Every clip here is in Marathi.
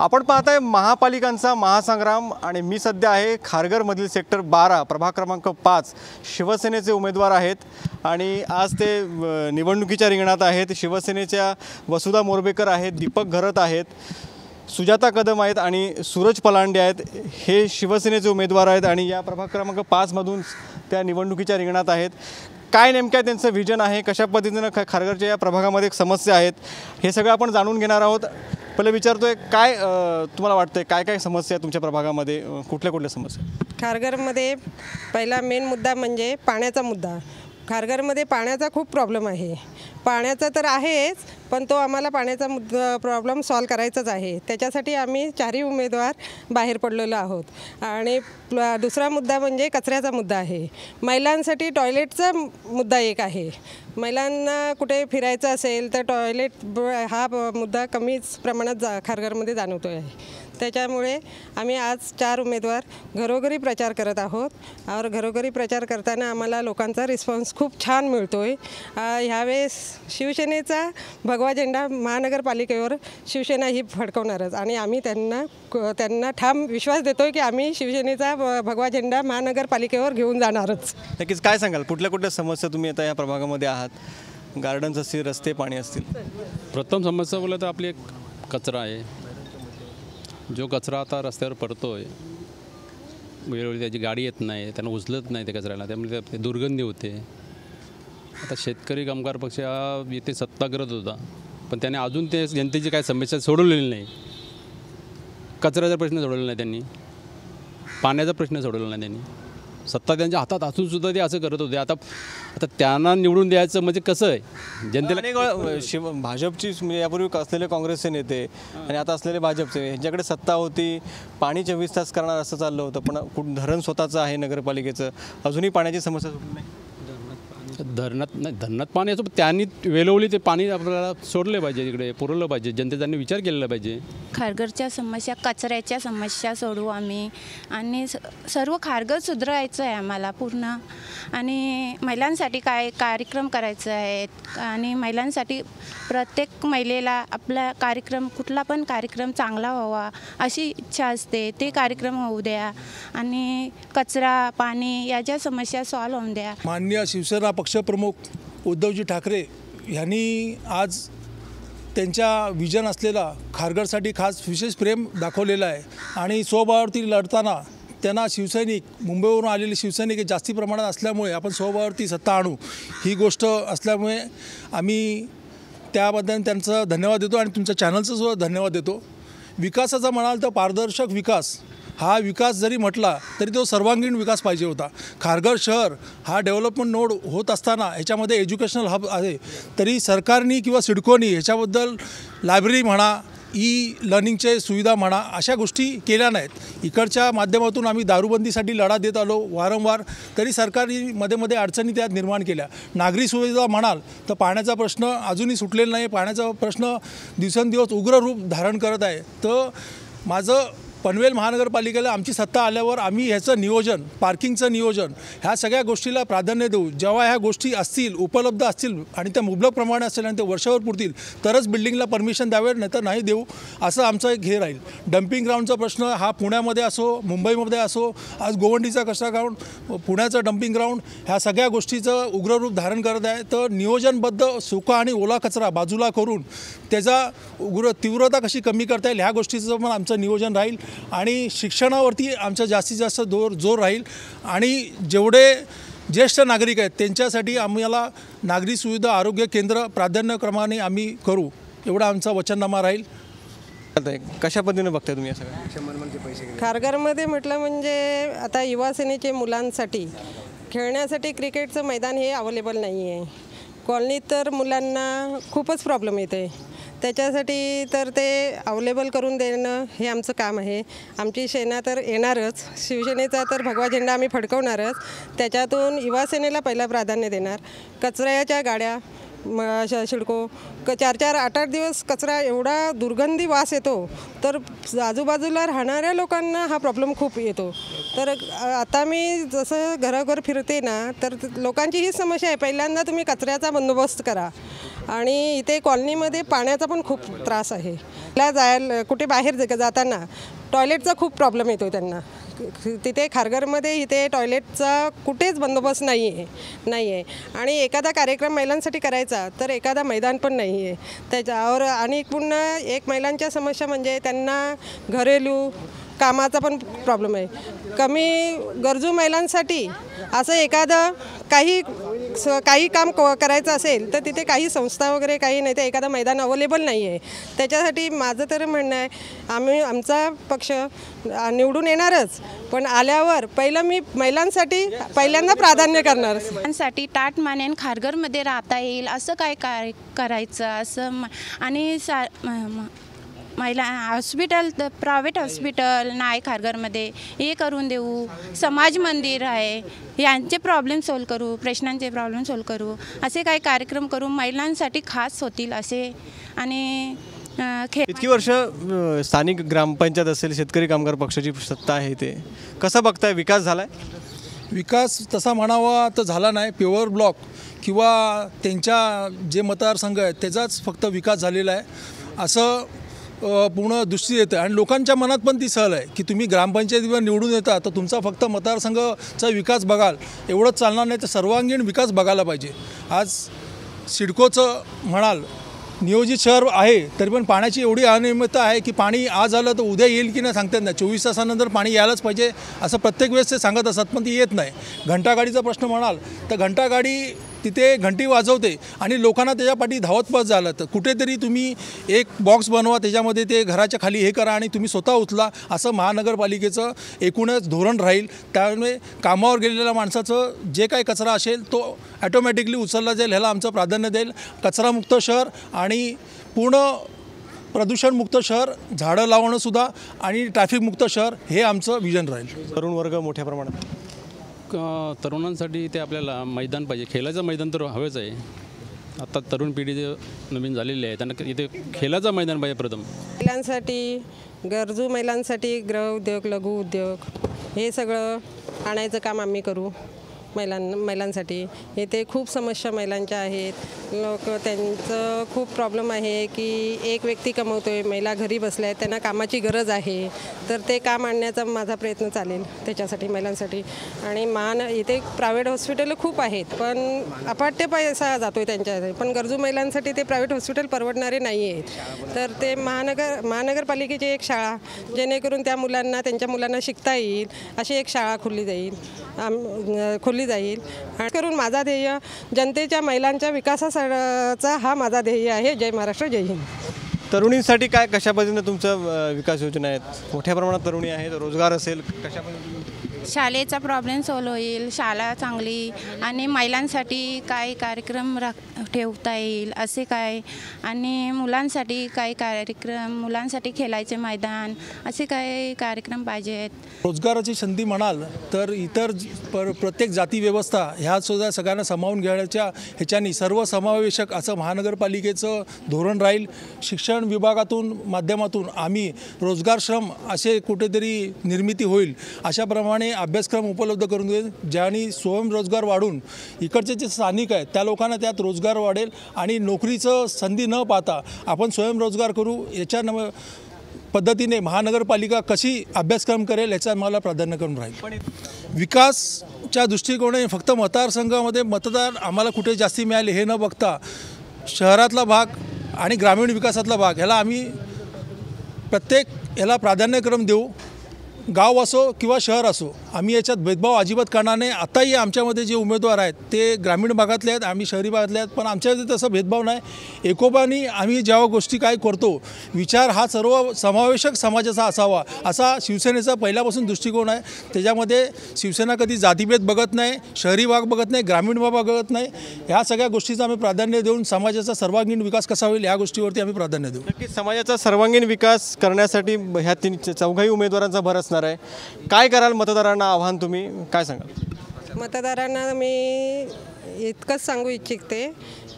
आपण पाहताय महापालिकांचा महासंग्राम आणि मी सध्या आहे खारघरमधील सेक्टर बारा प्रभाग क्रमांक पाच शिवसेनेचे उमेदवार आहेत. आणि आज ते निवडणुकीच्या रिंगणात आहेत. शिवसेनेच्या वसुधा मोरबेकर आहेत दीपक घरत आहेत सुजाता कदम आहेत आणि सूरज पलांडे आहेत. हे शिवसेनेचे उमेदवार आहेत आणि या प्रभाग क्रमांक पाचमधून त्या निवडणुकीच्या रिंगणात आहेत. काय नेमक्या त्यांचं व्हिजन आहे? कशा पद्धतीनं ख खारघरच्या या प्रभागामध्ये एक समस्या आहेत? हे सगळं आपण जाणून घेणार आहोत. पहिले विचारतोय काय तुम्हाला वाटतंय काय काय समस्या आहे तुमच्या प्रभागामध्ये? कुठल्या कुठल्या समस्या खारघरमध्ये पहिला मेन मुद्दा म्हणजे पाण्याचा मुद्दा. खारघरमध्ये पाण्याचा खूप प्रॉब्लेम आहे. पाण्याचा तर आहेच पण तो आम्हाला पाण्याचा मुद्दा प्रॉब्लेम सॉल्व करायचाच आहे. त्याच्यासाठी आम्ही चारही उमेदवार बाहेर पडलेलो आहोत. आणि प्ल- दुसरा मुद्दा म्हणजे कचऱ्याचा मुद्दा आहे. महिलांसाठी टॉयलेटचा मुद्दा एक आहे. महिलांना कुठे फिरायचं असेल तर टॉयलेट हा मुद्दा कमीच प्रमाणात जा खारघरमध्ये जाणवतो आहे त्याच्यामुळे आम्ही आज चार उमेदवार घरोघरी प्रचार करत आहोत. और घरोघरी प्रचार करताना आम्हाला लोकांचा रिस्पॉन्स खूप छान मिळतो आहे ह्यावेळेस शिवसेनेचा भगवा झेंडा महानगरपालिकेवर शिवसेना ही फडकवणारच. आणि आम्ही त्यांना क- त्यांना ठाम विश्वास देतो आहे की आम्ही शिवसेनेचा भ- भगवा झेंडा महानगरपालिकेवर घेऊन जाणारच. नक्कीच. काय सांगाल? कुठल्या कुठल्या समस्या तुम्ही आता या प्रभागामध्ये आहात? गार्डन्स असतील रस्ते पाणी असतील? प्रथम समस्या बोललं तर आपली एक कचरा आहे. जो कचरा आता रस्त्यावर पडतो आहे वेळोवेळी त्याची गाडी येत नाही त्यांना उचलत नाही त्या कचऱ्याला त्यामुळे ते दुर्गंधी होते. आता शेतकरी कामगार पक्ष हा इथे सत्ता करत होता पण त्याने अजून ते जनतेची काय समस्या सोडवलेली नाही. कचऱ्याचा प्रश्न सोडवला नाही त्यांनी. पाण्याचा प्रश्न सोडवला नाही त्यांनी. सत्ता त्यांच्या हातात असून सुद्धा ते असं करत होते. आता आता त्यांना निवडून द्यायचं म्हणजे कसं आहे? जनतेला शिव भाजपची म्हणजे यापूर्वी असलेले काँग्रेसचे नेते आणि आता असलेले भाजपचे यांच्याकडे सत्ता होती पाणी चोवीस तास करणार असं चाललं होतं पण कुठ धरण स्वतःचं आहे नगरपालिकेचं. अजूनही पाण्याची समस्या सुटली नाही. धरणात नाही धरणात पाणी असो पण त्यांनी वेळोवेळी ते पाणी आपल्याला सोडले पाहिजे तिकडे पुरवलं पाहिजे जनतेने विचार केलेला पाहिजे. खारघरच्या समस्या कचऱ्याच्या समस्या सोडवू आम्ही. आणि स- सर्व खारघर सुधारायचं आहे आम्हाला पूर्ण. आणि महिलांसाठी काय कार्यक्रम करायचं आहे आणि महिलांसाठी प्रत्येक महिलेला आपला कार्यक्रम कुठला पण कार्यक्रम चांगला व्हावा अशी इच्छा असते. ते कार्यक्रम होऊ द्या. आणि कचरा पाणी या ज्या समस्या सॉल्व होऊन द्या. माननीय शिवसेना पक्षप्रमुख उद्धवजी ठाकरे यांनी आज त्यांच्या विजन असलेला खारघरसाठी खास विशेष प्रेम दाखवलेलं आहे. आणि स्वभावावरती लढताना त्यांना शिवसैनिक मुंबईवरून आलेले शिवसैनिक हे जास्ती प्रमाणात असल्यामुळे आपण स्वभावावरती सत्ता आणू ही गोष्ट असल्यामुळे आम्ही त्याबद्दल त्यांचं धन्यवाद देतो आणि तुमच्या चॅनलचं सुद्धा धन्यवाद देतो. विकासाचा म्हणाल तर पारदर्शक विकास हा विकास जरी म्हटला तरी तो सर्वांगीण विकास पाहिजे होता. खारघर शहर हा डेव्हलपमेंट नोड होत असताना ह्याच्यामध्ये एज्युकेशनल हब आहे. तरी सरकारनी किंवा सिडकोनी ह्याच्याबद्दल लायब्ररी म्हणा ई लर्निंगचे सुविधा म्हणा अशा गोष्टी केल्या नाहीत. इकडच्या माध्यमातून आम्ही दारूबंदीसाठी लढा देत आलो वारंवार तरी सरकारने मध्ये मध्ये अडचणी त्यात निर्माण केल्या. नागरी सुविधा म्हणाल तर पाण्याचा प्रश्न अजूनही सुटलेला नाही पाण्याचा प्रश्न दिवसेंदिवस उग्र रूप धारण करत आहे. तर माझं पनवेल महानगरपालिकेला आमची सत्ता आल्यावर आम्ही ह्याचं नियोजन पार्किंगचं नियोजन ह्या सगळ्या गोष्टीला प्राधान्य देऊ. जेव्हा ह्या गोष्टी असतील उपलब्ध असतील आणि त्या मुबलक प्रमाणे असेल आणि ते वर्षावर पुरतील तरच बिल्डिंगला परमिशन द्यावे नाही तर नाही देऊ असं आमचं एक हे राहील. डम्पिंग ग्राउंडचा प्रश्न हा पुण्यामध्ये असो मुंबईमध्ये असो आज गोवंडीचा कचरा ग्राउंड पुण्याचं डम्पिंग ग्राउंड ह्या सगळ्या गोष्टीचं उग्र रूप धारण करत आहे. तर नियोजनबद्ध सुका आणि ओला कचरा बाजूला करून त्याचा उग्र तीव्रता कशी कमी करता येईल ह्या गोष्टीचं पण आमचं नियोजन राहील. आणि शिक्षणावरती आमचा जास्तीत जास्त जोर जोर राहील. आणि जेवढे ज्येष्ठ नागरिक आहेत त्यांच्यासाठी आम्हाला नागरी सुविधा आरोग्य केंद्र प्राधान्यक्रमाने आम्ही करू एवढा आमचा वचननामा राहील. कशा पद्धतीने बघताय तुम्ही या सगळ्या? खारघरमध्ये म्हटलं म्हणजे आता युवा सेनेचे मुलांसाठी खेळण्यासाठी क्रिकेटचं मैदान हे अवेलेबल नाही आहे कॉलनीत तर मुलांना खूपच प्रॉब्लेम येते त्याच्यासाठी तर ते अवेलेबल करून देणं हे आमचं काम आहे. आमची सेना तर येणारच. शिवसेनेचा तर भगवा झेंडा आम्ही फडकवणारच. त्याच्यातून युवा सेनेला पहिला प्राधान्य देणार. कचऱ्याच्या गाड्या म शिडको क चार चार आठ आठ दिवस कचरा एवढा दुर्गंधी वास येतो तर आजूबाजूला राहणाऱ्या लोकांना हा प्रॉब्लेम खूप येतो. तर आता मी जसं घरोघर फिरते ना तर लोकांची ही समस्या आहे. पहिल्यांदा तुम्ही कचऱ्याचा बंदोबस्त करा. आणि इथे कॉलनीमध्ये पाण्याचा पण खूप त्रास आहे. ला जायला कुठे बाहेर जाताना टॉयलेटचा खूप प्रॉब्लेम येतो त्यांना. तिथे खारघरमध्ये इथे टॉयलेटचा कुठेच बंदोबस्त नाही आहे नाही आहे आणि एखादा कार्यक्रम महिलांसाठी करायचा तर एखादा मैदान पण नाही आहे त्याच्यावर आणि पुन्हा एक महिलांच्या समस्या म्हणजे त्यांना घरेलू कामाचा पण प्रॉब्लेम आहे. कमी गरजू महिलांसाठी असं एखादं काही स काही काम क करायचं असेल तर तिथे काही संस्था वगैरे काही नाही तर एखादं मैदान अवेलेबल नाही आहे त्याच्यासाठी माझं तर म्हणणं आहे आम्ही आमचा पक्ष निवडून येणारच. पण आल्यावर पहिलं मी महिलांसाठी पहिल्यांदा प्राधान्य करणार. साठी टाट मानेन खारघरमध्ये राहता येईल. असं काय काय करायचं? असं आणि सा महिला हॉस्पिटल प्रायव्हेट हॉस्पिटल नाही खारघरमध्ये हे करून देऊ. समाज मंदिर आहे. यांचे प्रॉब्लेम सॉल्व करू प्रश्नांचे प्रॉब्लेम सॉल्व करू. असे काही कार्यक्रम करू महिलांसाठी खास होतील असे. आणि इतकी वर्ष स्थानिक ग्रामपंचायत असेल शेतकरी कामगार पक्षाची सत्ता आहे ते. कसं बघताय? विकास झालाय? विकास तसा म्हणावा तर झाला नाही. प्युअर ब्लॉक किंवा त्यांच्या जे मतदारसंघ आहेत त्याचाच फक्त विकास झालेला आहे. असं पूर्ण दृष्टी येतं आणि लोकांच्या मनात पण ती सहल आहे की तुम्ही ग्रामपंचायतीवर निवडून येता तर तुमचा फक्त मतदारसंघाचा विकास बघाल. एवढंच चालणार नाही तर सर्वांगीण विकास बघायला पाहिजे. आज सिडकोचं म्हणाल नियोजित शहर आहे तरी पण पाण्याची एवढी अनियमितता आहे की पाणी आज आलं तर उद्या येईल की नाही सांगतात नाही. चोवीस तासानंतर पाणी यायलाच पाहिजे असं प्रत्येक वेळेस ते सांगत असतात पण ती येत नाही. घंटागाडीचा प्रश्न म्हणाल तर घंटागाडी तिथे घंटी वाजवते आणि लोकांना त्याच्या पाठी झालं तर कुठेतरी तुम्ही एक बॉक्स बनवा त्याच्यामध्ये ते घराच्या खाली हे करा आणि तुम्ही स्वतः उचला असं महानगरपालिकेचं एकूणच धोरण राहील. त्यामुळे कामावर गेलेल्या माणसाचं जे काही कचरा असेल तो ॲटोमॅटिकली उचलला जाईल ह्याला आमचं प्राधान्य देईल. कचरामुक्त शहर आणि पूर्ण प्रदूषणमुक्त शहर झाडं लावणंसुद्धा आणि ट्रॅफिकमुक्त शहर हे आमचं विजन राहील. तरुण वर्ग मोठ्या प्रमाणात. तरुणांसाठी ते आपल्याला मैदान पाहिजे. खेळाचं मैदान तर हवेच आहे. आता तरुण पिढी जे नवीन झालेली आहे त्यांना इथे खेळाचं मैदान पाहिजे प्रथम. महिलांसाठी गरजू महिलांसाठी गृह उद्योग लघु उद्योग हे सगळं आणायचं काम आम्ही करू. महिलां महिलांसाठी. इथे खूप समस्या महिलांच्या आहेत. लोक त्यांचं खूप प्रॉब्लेम आहे की एक व्यक्ती कमवतो आहे महिला घरी बसल्या आहेत त्यांना कामाची गरज आहे. तर ते काम आणण्याचा माझा प्रयत्न चालेल त्याच्यासाठी महिलांसाठी. आणि महान इथे प्रायव्हेट हॉस्पिटल खूप आहेत पण अपाट्य पैसा जातो आहे त्यांच्या पण गरजू महिलांसाठी ते प्रायव्हेट हॉस्पिटल परवडणारे नाही आहेत तर ते महानगर महानगरपालिकेची एक शाळा जेणेकरून त्या मुलांना त्यांच्या मुलांना शिकता येईल अशी एक शाळा खुलली जाईल. आम खुली खुलली जाईल. आणि करून माझा ध्येय जनतेच्या महिलांच्या विकासाचा हा माझा ध्येय आहे. जय महाराष्ट्र जय हिंद. तरुणींसाठी काय कशा पद्धतीनं तुमचं विकास योजना आहेत? मोठ्या प्रमाणात तरुणी आहेत रोजगार असेल कशा पद्धतीने शाळेचा प्रॉब्लेम सॉल्व होईल शाळा चांगली आणि महिलांसाठी काय कार्यक्रम राख ठेवता येईल असे काय? आणि मुलांसाठी काय कार्यक्रम मुलांसाठी खेळायचे मैदान असे काही कार्यक्रम पाहिजेत? रोजगाराची संधी म्हणाल तर इतर पर प्रत्येक जाती व्यवस्था ह्या सुद्धा सगळ्यांना सामावून घेण्याच्या ह्याच्यानी सर्वसमावेशक असं महानगरपालिकेचं धोरण राहील. शिक्षण विभागातून माध्यमातून आम्ही रोजगारश्रम असे कुठेतरी निर्मिती होईल अशाप्रमाणे अभ्यासक्रम उपलब्ध करून देईल ज्याने स्वयंरोजगार वाढून इकडचे जे स्थानिक आहेत त्या लोकांना त्यात रोजगार वाढेल आणि नोकरीचं संधी न पाहता आपण स्वयंरोजगार करू याच्या न पद्धतीने महानगरपालिका कशी अभ्यासक्रम करेल याचा मला प्राधान्य करून राहील. विकासच्या दृष्टिकोनाने फक्त मतदारसंघामध्ये मतदार आम्हाला कुठे जास्ती मिळाले हे न बघता शहरातला भाग आणि ग्रामीण विकासातला भाग ह्याला आम्ही प्रत्येक याला प्राधान्यक्रम देऊ. गाव असो किंवा शहर असो आम्ही याच्यात भेदभाव अजिबात करणार नाही. आताही आमच्यामध्ये जे उमेदवार आहेत ते ग्रामीण भागातले आहेत आम्ही शहरी भागातले आहेत पण आमच्यामध्ये तसं भेदभाव नाही. एकोपाने आम्ही जेव्हा गोष्टी काय करतो विचार हा सर्व समावेशक समाजाचा असावा असा शिवसेनेचा पहिल्यापासून दृष्टिकोन आहे. त्याच्यामध्ये शिवसेना कधी जातीभेद बघत नाही शहरी भाग बघत नाही ग्रामीण भाग बघत नाही. ह्या सगळ्या गोष्टीचं आम्ही प्राधान्य देऊन समाजाचा सर्वांगीण विकास कसा होईल या गोष्टीवरती आम्ही प्राधान्य देऊ. नक्कीच समाजाचा सर्वांगीण विकास करण्यासाठी ह्या तीन चौघाही उमेदवारांचा भर असणार. आहे. काय कराल मतदारांना आव्हान तुम्ही? काय सांगाल? मतदारांना मी इतकंच सांगू इच्छिते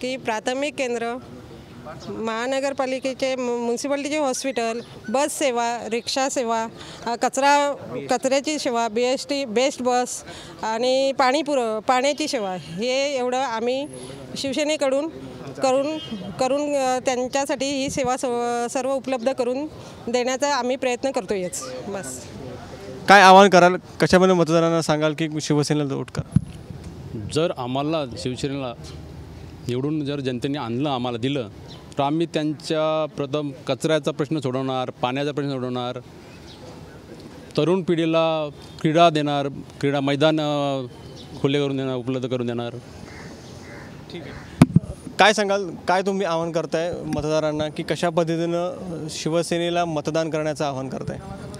की प्राथमिक केंद्र महानगरपालिकेचे म्युन्सिपाल्टीचे हॉस्पिटल बस सेवा रिक्षा सेवा कचरा कचऱ्याची सेवा B S T best bus आणि पाणी पुर पाण्याची सेवा हे एवढं आम्ही शिवसेनेकडून करून करून त्यांच्यासाठी ही सेवा सर्व सर्व उपलब्ध करून देण्याचा आम्ही प्रयत्न करतोयच. बस. काय आवाहन कराल? कशामध्ये मतदारांना सांगाल की शिवसेनेला वोट करा? जर आम्हाला शिवसेनेला निवडून जर जनतेने आणलं आम्हाला दिलं तर आम्ही त्यांच्या प्रथम कचऱ्याचा प्रश्न सोडवणार पाण्याचा प्रश्न सोडवणार तरुण पिढीला क्रीडा देणार क्रीडा मैदान खुले करून देणार उपलब्ध करून देणार. काय सांगाल? काय तुम्ही आवाहन करताय मतदारांना की कशा पद्धतीनं शिवसेनेला मतदान करण्याचं आवाहन करताय?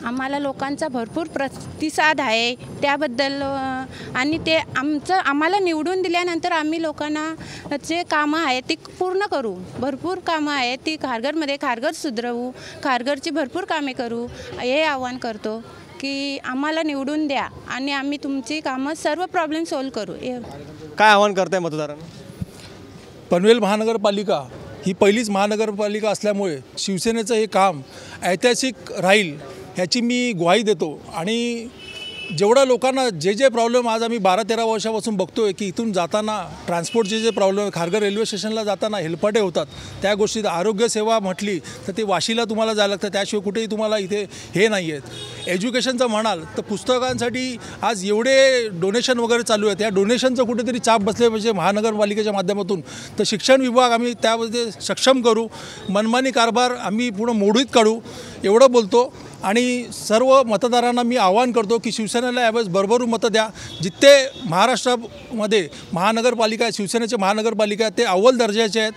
आम्हाला लोकांचा भरपूर प्रतिसाद आहे. त्याबद्दल आणि ते आमचं आम्हाला निवडून दिल्यानंतर आम्ही लोकांना जे कामं आहेत ती पूर्ण करू. भरपूर कामं आहेत ती खारघरमध्ये खारघर सुधरवू खारघरची भरपूर कामे करू हे आव्हान करतो की आम्हाला निवडून द्या आणि आम्ही तुमची कामं सर्व प्रॉब्लेम सॉल्व करू. काय आवाहन करताय मतदारांना? पनवेल महानगरपालिका ही पहिलीच महानगरपालिका असल्यामुळे शिवसेनेचं हे काम ऐतिहासिक राहील ह्याची मी ग्वाही देतो. आणि जेवढ्या लोकांना जे जे प्रॉब्लेम आज आम्ही बारा तेरा वर्षापासून बघतो आहे की इथून जाताना ट्रान्सपोर्टचे जे प्रॉब्लेम खारघर रेल्वे स्टेशनला जाताना हेलपाटे होतात. त्या गोष्टीत आरोग्यसेवा म्हटली तर ते वाशीला तुम्हाला जायला लागतं. त्याशिवाय कुठेही तुम्हाला इथे हे नाही आहेत एज्युकेशनचं म्हणाल तर पुस्तकांसाठी आज एवढे डोनेशन वगैरे चालू आहेत. या डोनेशनचं कुठेतरी चाप बसले पाहिजे महानगरपालिकेच्या माध्यमातून. तर शिक्षण विभाग आम्ही त्यामध्ये सक्षम करू. मनमानी कारभार आम्ही पूर्ण मोडीत काढू. एवढं बोलतो. आणि सर्व मतदारांना मी आवाहन करतो की शिवसेनेला यावेळेस भरभरून मतं द्या. जिथे महाराष्ट्रामध्ये महानगरपालिका आहे शिवसेनेचे महानगरपालिका आहे ते अव्वल दर्जाचे आहेत.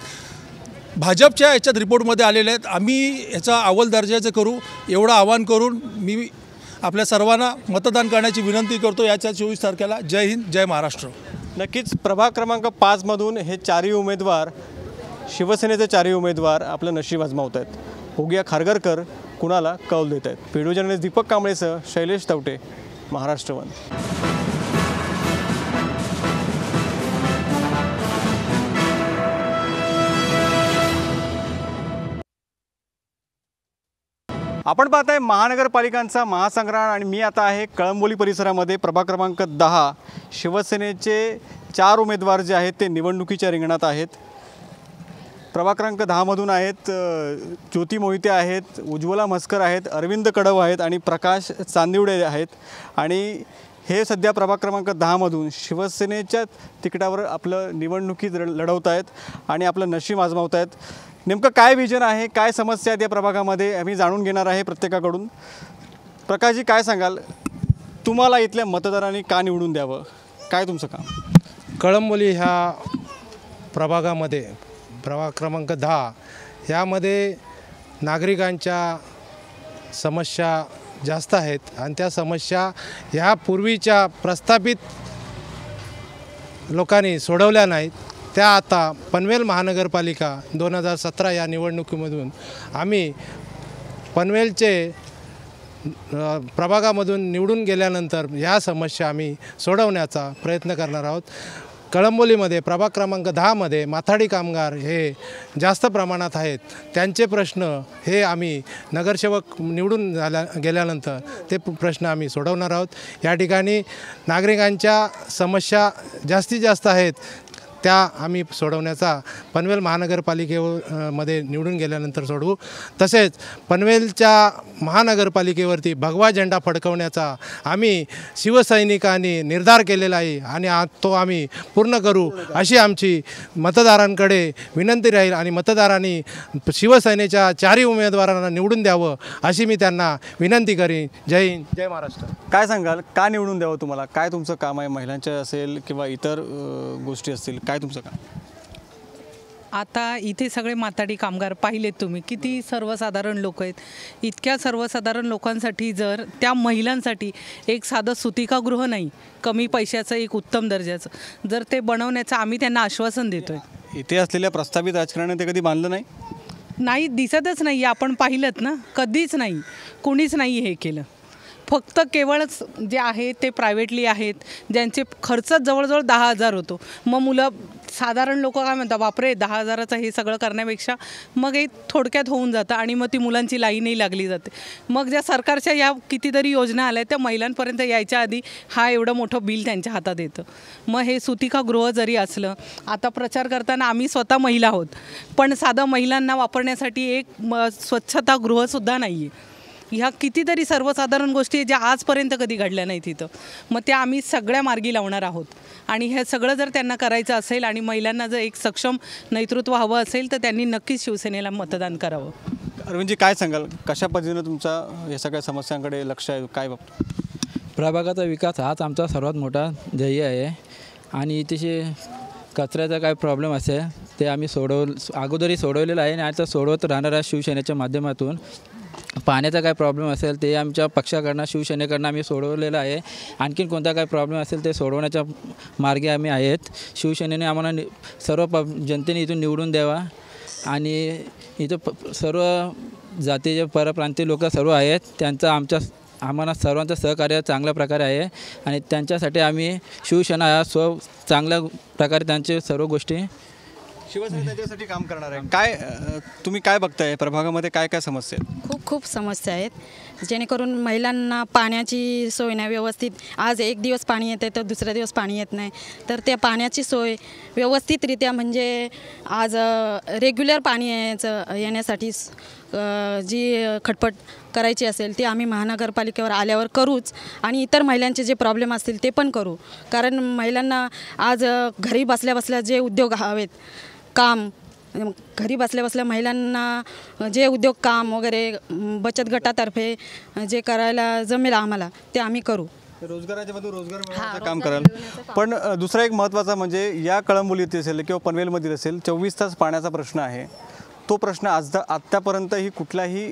भाजपच्या याच्यात रिपोर्टमध्ये आलेले आहेत. आम्ही याचा अव्वल दर्जाचं करू एवढं आवाहन करून मी आपल्या सर्वांना मतदान करण्याची विनंती करतो याच्या चोवीस तारखेला. जय हिंद जय महाराष्ट्र. नक्कीच प्रभाग क्रमांक पाचमधून हे चारही उमेदवार शिवसेनेचे चारही उमेदवार आपलं नशीब आजमावत आहेत होगिया खारगरकर कुणाला कौल देत आहेत? व्हिडिओ जर्नलिस्ट दीपक कांबळेसह शैलेश तवटे महाराष्ट्रवन. आपण पाहताय महानगरपालिकांचा महासंग्राम आणि मी आता आहे कळंबोली परिसरामध्ये. प्रभाग क्रमांक दहा शिवसेनेचे चार उमेदवार जे आहेत ते निवडणुकीच्या रिंगणात आहेत. प्रभाग क्रमांक दहामधून आहेत ज्योती मोहिते आहेत उज्ज्वला म्हस्कर आहेत अरविंद कडव आहेत आणि प्रकाश चांदिवडे आहेत. आणि हे सध्या प्रभाग क्रमांक दहामधून शिवसेनेच्या तिकिटावर आपलं निवडणुकीत लढवत आहेत आणि आपलं नशीब आजमावत आहेत. नेमकं काय विजन आहे काय समस्या आहेत या प्रभागामध्ये आम्ही जाणून घेणार आहे प्रत्येकाकडून. प्रकाशजी काय सांगाल? तुम्हाला इथल्या मतदारांनी का निवडून द्यावं? काय तुमचं काम? कळंबोली ह्या प्रभागामध्ये प्रभाग क्रमांक दहा. यामध्ये नागरिकांच्या समस्या जास्त आहेत आणि त्या समस्या ह्या पूर्वीच्या प्रस्थापित लोकांनी सोडवल्या नाहीत. त्या आता पनवेल महानगरपालिका दोन हजार सतरा या निवडणुकीमधून आम्ही पनवेलचे प्रभागामधून निवडून गेल्यानंतर ह्या समस्या आम्ही सोडवण्याचा प्रयत्न करणार आहोत. कळंबोलीमध्ये प्रभाग क्रमांक दहामध्ये माथाडी कामगार हे जास्त प्रमाणात आहेत. त्यांचे प्रश्न हे आम्ही नगरसेवक निवडून झाल्या गेल्यानंतर ते प्रश्न आम्ही सोडवणार आहोत. या ठिकाणी नागरिकांच्या समस्या जास्तीत जास्त आहेत. त्या आम्ही सोडवण्याचा पनवेल महानगरपालिकेवर मध्ये निवडून गेल्यानंतर सोडवू. तसेच पनवेलच्या महानगरपालिकेवरती भगवा झेंडा फडकवण्याचा आम्ही शिवसैनिकांनी निर्धार केलेला आहे आणि तो आम्ही पूर्ण करू अशी आमची मतदारांकडे विनंती राहील आणि मतदारांनी शिवसेनेच्या चारही उमेदवारांना निवडून द्यावं अशी मी त्यांना विनंती करीन. जय हिंद जय महाराष्ट्र. काय सांगाल? का निवडून द्यावं तुम्हाला? काय तुमचं काम आहे? महिलांचे असेल किंवा इतर गोष्टी असतील काय तुमचं काम? आता इथे सगळे माताडी कामगार पाहिलेत तुम्ही. किती सर्वसाधारण लोक आहेत. इतक्या सर्वसाधारण लोकांसाठी जर त्या महिलांसाठी एक साधं सुतिकागृह नाही कमी पैशाचं एक उत्तम दर्जाचं जर ते बनवण्याचं आम्ही त्यांना आश्वासन देतो आहे इथे असलेल्या प्रस्थापित राजकारण्याने ते कधी बांधलं नाही? नाही दिसतच नाही. आपण पाहिलं ना? कधीच नाही. कुणीच नाही हे केलं. फक्त केवळच जे आहे ते प्रायव्हेटली आहेत ज्यांचे खर्चच जवळजवळ दहा हजार होतो. मग मुलं साधारण लोक काय म्हणतात बापरे दहा हजाराचं हे सगळं करण्यापेक्षा मग हे थोडक्यात होऊन जातं आणि मग ती मुलांची लाईनही लागली जाते. मग ज्या सरकारच्या या कितीतरी योजना आल्या त्या महिलांपर्यंत यायच्या आधी हा एवढं मोठं बिल त्यांच्या हातात येतं. मग हे सुतिका गृह जरी असलं आता प्रचार करताना आम्ही स्वतः महिला आहोत. पण साधं महिलांना वापरण्यासाठी एक म स्वच्छता गृहसुद्धा नाही आहे ह्या कितीतरी सर्वसाधारण गोष्टी आहेत ज्या आजपर्यंत कधी घडल्या नाहीत इथं. मग त्या आम्ही सगळ्या मार्गी लावणार आहोत. आणि हे सगळं जर त्यांना करायचं असेल आणि महिलांना जर एक सक्षम नेतृत्व हवं असेल तर त्यांनी नक्कीच शिवसेनेला मतदान करावं. अरविंदजी काय सांगाल? कशा पद्धतीनं तुमचा या सगळ्या समस्यांकडे लक्ष आहे? काय बाबत प्रभागाचा विकास हाच आमचा सर्वात मोठा ध्येय आहे. आणि इथे कचऱ्याचा काय प्रॉब्लेम असेल ते आम्ही सोडव अगोदरही सोडवलेलं आहे आणि आता सोडवत राहणार आहे शिवसेनेच्या माध्यमातून. पाण्याचा काय प्रॉब्लेम असेल ते आमच्या पक्षाकडनं शिवसेनेकडनं आम्ही सोडवलेलं आहे. आणखीन कोणता काय प्रॉब्लेम असेल ते सोडवण्याच्या मार्गे आम्ही आहेत. शिवसेनेने आम्हाला नि सर्व प जनतेने इथून निवडून द्यावा. आणि इथं प सर्व जातीचे परप्रांतीय लोक सर्व आहेत. त्यांचा आमच्या आम्हाला सर्वांचं सहकार्य चांगल्या प्रकारे आहे. आणि त्यांच्यासाठी आम्ही शिवसेना हा स्व चांगल्या प्रकारे त्यांचे सर्व गोष्टी शिवसेना त्याच्यासाठी काम करणार आहे. काय तुम्ही काय बघताय? प्रभागामध्ये काय काय समस्या आहेत? खूप खूप समस्या आहेत. जेणेकरून महिलांना पाण्याची सोय नाही व्यवस्थित. आज एक दिवस पाणी येते तर दुसऱ्या दिवस पाणी येत नाही. तर त्या पाण्याची सोय व्यवस्थितरित्या म्हणजे आज रेग्युलर पाणी यायचं येण्यासाठी जी खटपट करायची असेल ती आम्ही महानगरपालिकेवर आल्यावर करूच आणि इतर महिलांचे जे प्रॉब्लेम असतील ते पण करू. कारण महिलांना आज घरी बसल्या बसल्या जे उद्योग हवेत काम घरी बसल्या बसल्या महिलांना जे उद्योग काम वगैरे बचत गटातर्फे जे करायला जमेल आम्हाला ते आम्ही करू. रोजगाराच्या मध्ये रोजगार मिळवण्याचं काम कराल. पण दुसरा एक महत्त्वाचा म्हणजे या कळंबोलीत असेल किंवा पनवेलमध्ये असेल चोवीस तास पाण्याचा प्रश्न आहे. तो प्रश्न आज आत्तापर्यंतही कुठल्याही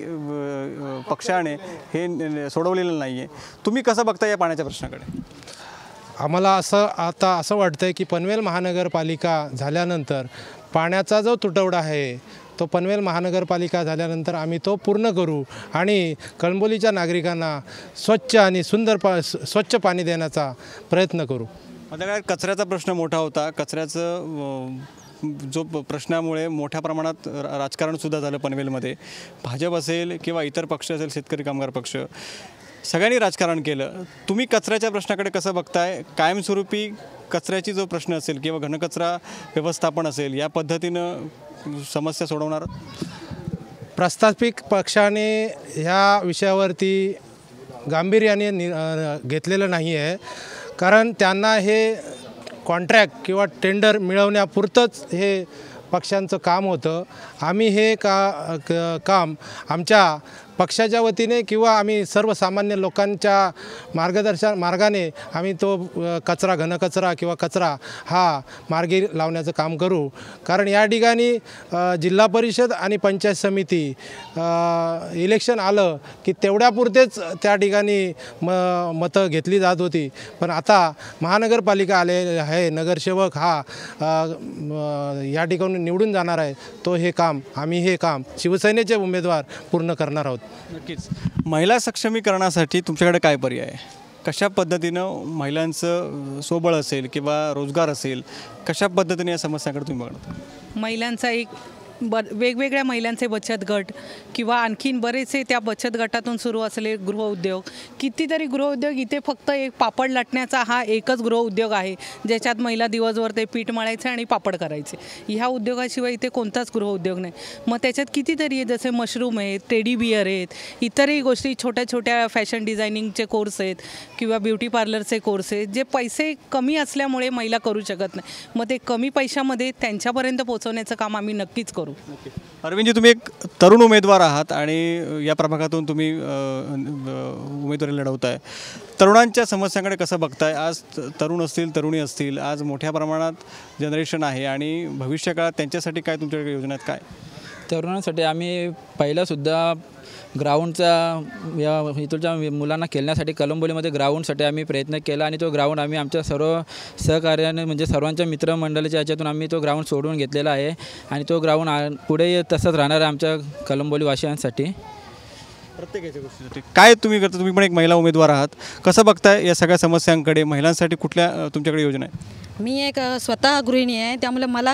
पक्षाने हे सोडवलेलं नाही आहे तुम्ही कसं बघता या पाण्याच्या प्रश्नाकडे? आम्हाला असं आता असं वाटतं आहे की पनवेल महानगरपालिका झाल्यानंतर पाण्याचा जो तुटवडा आहे तो पनवेल महानगरपालिका झाल्यानंतर आम्ही तो पूर्ण करू आणि कळंबोलीच्या नागरिकांना स्वच्छ आणि सुंदर पा स्वच्छ पाणी देण्याचा प्रयत्न करू. आता काय कचऱ्याचा प्रश्न मोठा होता. कचऱ्याचं जो प- प्रश्नामुळे मोठ्या प्रमाणात रा- राजकारणसुद्धा झालं पनवेलमध्ये. भाजप असेल किंवा इतर पक्ष असेल शेतकरी कामगार पक्ष. सगळ्यांनी राजकारण केलं. तुम्ही कचऱ्याच्या प्रश्नाकडे कसं बघताय? कायमस्वरूपी कचऱ्याची जो प्रश्न असेल किंवा घनकचरा व्यवस्थापन असेल या पद्धतीनं समस्या सोडवणार? प्रस्थापित पक्षाने ह्या विषयावरती गांभीर्याने नि घेतलेलं नाही आहे कारण त्यांना हे कॉन्ट्रॅक्ट किंवा टेंडर मिळवण्यापुरतंच हे पक्षांचं काम होतं. आम्ही हे का क- काम आमच्या पक्षाच्या वतीने किंवा आम्ही सर्वसामान्य लोकांच्या मार्गदर्शन मार्गाने आम्ही तो कचरा घनकचरा किंवा कचरा हा मार्गी लावण्याचं काम करू. कारण या ठिकाणी जिल्हा परिषद आणि पंचायत समिती इलेक्शन आलं की तेवढ्यापुरतेच त्या ठिकाणी म मतं घेतली जात होती. पण आता महानगरपालिका आले आहे नगरसेवक हा या ठिकाणी निवडून जाणार आहे. तो हे काम आम्ही हे काम शिवसेनेचे उमेदवार पूर्ण करणार आहोत. नक्कीच. महिला सक्षमीकरणासाठी तुमच्याकडे काय पर्याय आहे? कशा पद्धतीनं महिलांचं सोबळ असेल किंवा रोजगार असेल कशा पद्धतीने या समस्याकडे तुम्ही बघता? महिलांचा एक ब वेगवेगळ्या महिलांचे बचत गट किंवा आणखीन बरेचसे त्या बचत गटातून सुरू असलेले गृहउद्योग कितीतरी गृहउद्योग इथे फक्त एक पापड लाटण्याचा हा एकच गृहउद्योग आहे ज्याच्यात महिला दिवसभर ते पीठ मळायचे आणि पापड करायचे. ह्या उद्योगाशिवाय इथे कोणताच गृहउद्योग नाही. मग त्याच्यात कितीतरी आहे जसे मशरूम आहेत टेडी बियर आहेत इतरही गोष्टी छोट्या छोट्या फॅशन डिझायनिंगचे कोर्स आहेत किंवा ब्युटी पार्लरचे कोर्स आहेत जे पैसे कमी असल्यामुळे महिला करू शकत नाही. मग ते कमी पैशामध्ये त्यांच्यापर्यंत पोहोचवण्याचं काम आम्ही नक्कीच करू. अरविंदजी तुम्ही एक तरुण उमेदवार आहात आणि या प्रभागातून तुम्ही उमेदवारी लढवताय. तरुणांच्या समस्यांकडे कसं बघताय? आज तरुण असतील तरुणी असतील आज मोठ्या प्रमाणात जनरेशन आहे आणि भविष्यकाळात त्यांच्यासाठी काय तुमच्याकडे योजना आहेत? काय? तरुणांसाठी आम्ही पहिलासुद्धा ग्राउंडचा या इथलच्या मुलांना खेळण्यासाठी कलंबोलीमध्ये ग्राउंडसाठी आम्ही प्रयत्न केला आणि तो ग्राउंड आम्ही आमच्या सर्व सहकार्याने म्हणजे सर्वांच्या मित्रमंडळीच्या याच्यातून आम्ही तो ग्राउंड सोडून घेतलेला आहे. आणि तो ग्राउंड पुढे तसंच राहणार आहे आमच्या कलंबोली वासियांसाठी प्रत्येकाच्या गोष्टीसाठी काय तुम्ही करता? तुम्ही पण एक महिला उमेदवार आहात. कसं बघताय या सगळ्या समस्यांकडे? महिलांसाठी कुठल्या तुमच्याकडे योजना आहे? मी एक स्वतः गृहिणी आहे. त्यामुळे मला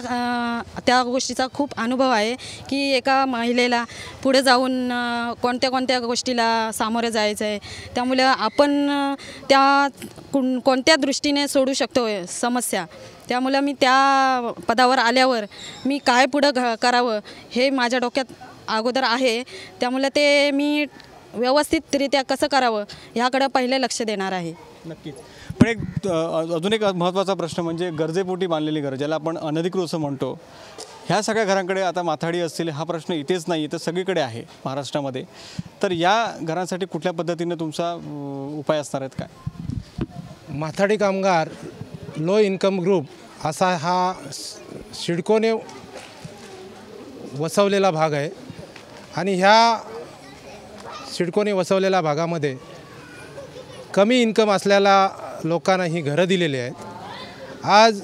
त्या गोष्टीचा खूप अनुभव आहे की एका महिलेला पुढे जाऊन कोणत्या कोणत्या गोष्टीला सामोरे जायचं आहे त्यामुळे आपण त्या कोण कोणत्या दृष्टीने सोडू शकतो समस्या त्यामुळं मी त्या पदावर आल्यावर मी काय पुढं घ करावं हे माझ्या डोक्यात अगोदर आहे. त्यामुळे ते मी व्यवस्थितरित्या कसं करावं ह्याकडं पहिले लक्ष देणार आहे. नक्कीच. पण एक अजून एक महत्त्वाचा प्रश्न म्हणजे गरजेपोटी बांधलेली घरं ज्याला आपण अनधिकृत असं म्हणतो. ह्या सगळ्या घरांकडे आता माथाडी असतील हा प्रश्न इथेच नाही तर सगळीकडे आहे महाराष्ट्रामध्ये. तर या घरांसाठी कुठल्या पद्धतीने तुमचा उपाय असणार आहेत काय? माथाडी कामगार लो इन्कम ग्रुप असा हा सिडकोने वसवलेला भाग आहे. आणि ह्या सिडकोने वसवलेल्या भागामध्ये कमी इन्कम असलेल्या लोकांना ही घरं दिलेली आहेत. आज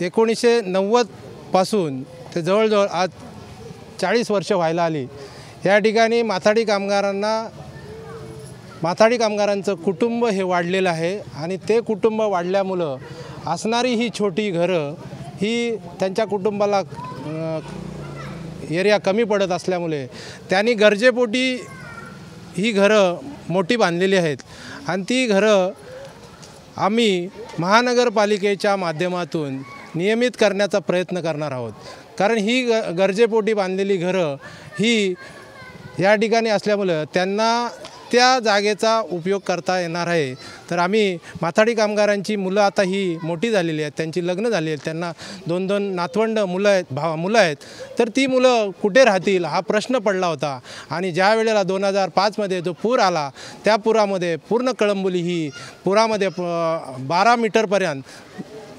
एकोणीसशे नव्वदपासून ते जवळजवळ आज चाळीस वर्ष व्हायला आली. या ठिकाणी माथाडी कामगारांना माथाडी कामगारांचं कुटुंब हे वाढलेलं आहे आणि ते कुटुंब वाढल्यामुळं असणारी ही छोटी घरं ही त्यांच्या कुटुंबाला एरिया कमी पडत असल्यामुळे त्यांनी गरजेपोटी ही घरं मोठी बांधलेली आहेत. आणि ती घरं आम्ही महानगरपालिकेच्या माध्यमातून नियमित करण्याचा प्रयत्न करणार आहोत. कारण ही ग गरजेपोटी बांधलेली घरं ही या ठिकाणी असल्यामुळं त्यांना त्या जागेचा उपयोग करता येणार आहे. तर आम्ही माथाडी कामगारांची मुलं आता ही मोठी झालेली आहेत. त्यांची लग्न झाली आहेत. त्यांना दोन दोन नातवंड मुलं आहेत भाव मुलं आहेत. तर ती मुलं कुठे राहतील हा प्रश्न पडला होता. आणि ज्या वेळेला दोन हजार पाचमध्ये जो पूर आला त्या पुरामध्ये पूर्ण कळंबोली ही पुरामध्ये प- बारा मीटरपर्यंत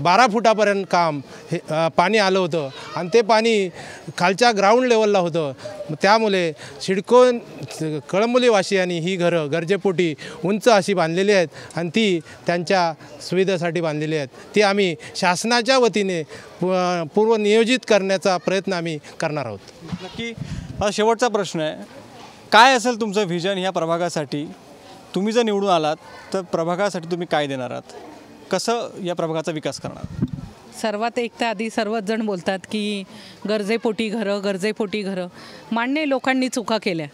बारा फुटापर्यंत काम हे पाणी आलं होतं. आणि ते पाणी खालच्या ग्राउंड लेवलला होतं. त्यामुळे सिडको कळंबोलीवासियांनी ही घरं गरजेपोटी उंच अशी बांधलेली आहेत आणि ती त्यांच्या सुविधेसाठी बांधलेली आहेत. ती आम्ही शासनाच्या वतीने पूर्वनियोजित करण्याचा प्रयत्न आम्ही करणार आहोत. नक्की हा शेवटचा प्रश्न आहे. काय असेल तुमचं व्हिजन ह्या प्रभागासाठी? तुम्ही जर निवडून आलात तर प्रभागासाठी तुम्ही काय देणार आहात? कसं या प्रभागाचा विकास करणार? सर्वात एक तर आधी सर्वच जण बोलतात की गरजेपोटी घरं गरजेपोटी घरं. मान्य लोकांनी चुका केल्या.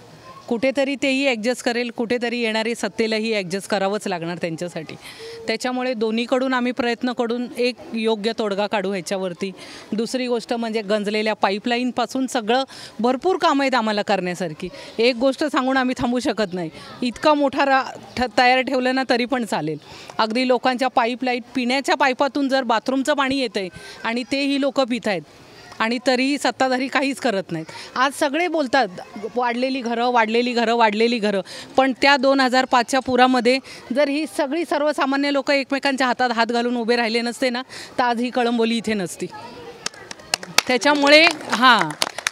कुठेतरी तेही ॲडजस्ट करेल कुठेतरी येणारी सत्तेलाही ॲडजस्ट करावंच लागणार त्यांच्यासाठी. त्याच्यामुळे दोन्हीकडून आम्ही प्रयत्न करून एक योग्य तोडगा काढू ह्याच्यावरती. दुसरी गोष्ट म्हणजे गंजलेल्या पाईपलाईनपासून सगळं भरपूर कामं आहेत आम्हाला करण्यासारखी. एक गोष्ट सांगून आम्ही थांबू शकत नाही. इतका मोठा रा ठ तयार ठेवलं ना तरी पण चालेल. अगदी लोकांच्या पाईपलाईन पिण्याच्या पाईपातून जर बाथरूमचं पाणी येतं आहे आणि तेही लोक पित आहेत आणि तरीही सत्ताधारी काहीच करत नाहीत. आज सगळे बोलतात वाढलेली घरं वाढलेली घरं वाढलेली घरं. पण त्या दोन हजार पाचच्या पुरामध्ये जर ही सगळी सर्वसामान्य लोक एकमेकांच्या हातात हात घालून उभे राहिले नसते ना तर आज ही कळंबोली इथे नसती. त्याच्यामुळे हां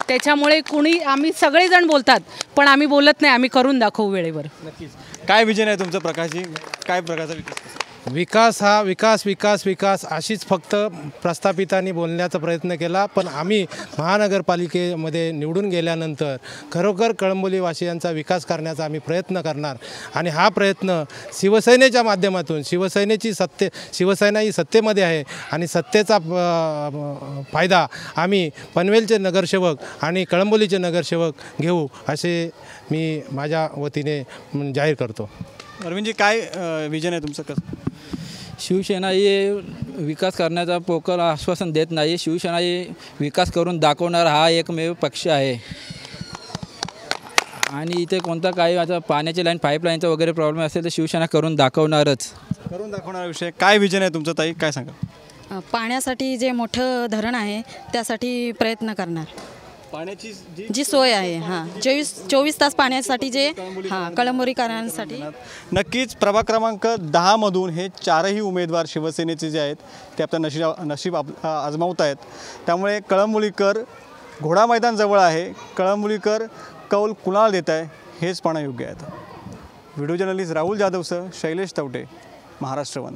त्याच्यामुळे कुणी आम्ही सगळेजण बोलतात पण आम्ही बोलत नाही आम्ही करून दाखवू वेळेवर. नक्कीच. काय विजन आहे तुमचं प्रकाशजी? काय प्रकारचा विकास विकास हा विकास विकास विकास अशीच फक्त प्रस्थापितांनी बोलण्याचा प्रयत्न केला. पण आम्ही महानगरपालिकेमध्ये निवडून गेल्यानंतर खरोखर कळंबोलीवासियांचा विकास करण्याचा आम्ही प्रयत्न करणार. आणि हा प्रयत्न शिवसेनेच्या माध्यमातून शिवसेनेची सत्ते शिवसेना ही सत्तेमध्ये आहे आणि सत्तेचा फायदा आम्ही पनवेलचे नगरसेवक आणि कळंबोलीचे नगरसेवक घेऊ असे मी माझ्या वतीने जाहीर करतो. अरविंदजी काय विजन आहे तुमचं कसं? शिवसेना ही विकास करण्याचा पोकळ आश्वासन देत नाही. शिवसेना ही विकास करून दाखवणारा हा एकमेव पक्ष आहे. आणि इथे कोणता काही आता पाण्याची लाईन पाईपलाईनचा वगैरे प्रॉब्लेम असेल तर शिवसेना करून दाखवणारच. करून दाखवणारा विषय काय विजन आहे तुमचं ताई? काय सांगा पाण्यासाठी जे मोठं धरण आहे त्यासाठी प्रयत्न करणार. पाण्याची जी सोय आहे हां. चोवीस चोवीस तास पाण्यासाठी जे हां कळंबोरीकरांसाठी नक्कीच प्रभाग क्रमांक दहामधून हे चारही उमेदवार शिवसेनेचे जे आहेत ते आपलं नशीब नशीब आप आजमावत आहेत. त्यामुळे कळंबोलीकर घोडा मैदान जवळ आहे. कळंबोलीकर कौल कुणाला देत आहे हेच पाहणं योग्य आहे व्हिडिओ जर्नलिस्ट राहुल जाधवसह शैलेश तवटे महाराष्ट्र वन.